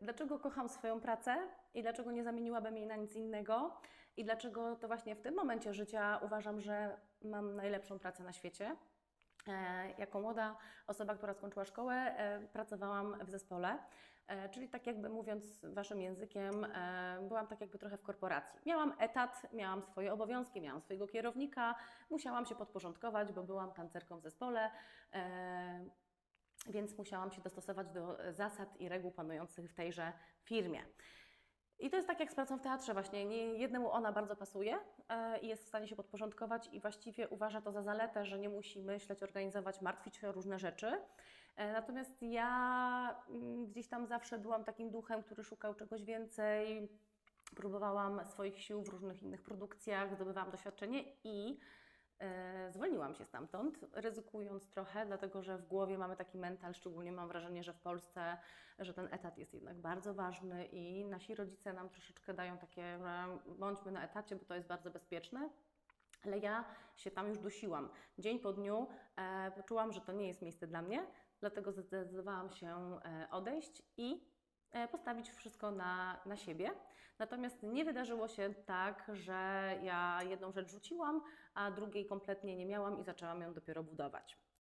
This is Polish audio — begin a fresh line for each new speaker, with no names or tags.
Dlaczego kocham swoją pracę i dlaczego nie zamieniłabym jej na nic innego i dlaczego to właśnie w tym momencie życia uważam, że mam najlepszą pracę na świecie. E, Jako młoda osoba, która skończyła szkołę, e, pracowałam w zespole, e, czyli tak jakby mówiąc waszym językiem, byłam tak jakby trochę w korporacji. Miałam etat, miałam swoje obowiązki, miałam swojego kierownika, musiałam się podporządkować, bo byłam tancerką w zespole. E, więc musiałam się dostosować do zasad i reguł panujących w tejże firmie. I to jest tak jak z pracą w teatrze właśnie. Nie, jednemu ona bardzo pasuje e, i jest w stanie się podporządkować i właściwie uważa to za zaletę, że nie musi myśleć, organizować, martwić się o różne rzeczy. E, natomiast ja mm, gdzieś tam zawsze byłam takim duchem, który szukał czegoś więcej. Próbowałam swoich sił w różnych innych produkcjach, zdobywałam doświadczenie i E, Zwolniłam się stamtąd, ryzykując trochę, dlatego że w głowie mamy taki mental, szczególnie mam wrażenie, że w Polsce, że ten etat jest jednak bardzo ważny i nasi rodzice nam troszeczkę dają takie, że bądźmy na etacie, bo to jest bardzo bezpieczne. Ale ja się tam już dusiłam. Dzień po dniu e, poczułam, że to nie jest miejsce dla mnie, dlatego zdecydowałam się e, odejść i e, postawić wszystko na, na siebie. Natomiast nie wydarzyło się tak, że ja jedną rzecz rzuciłam, a drugiej kompletnie nie miałam i zaczęłam ją dopiero budować.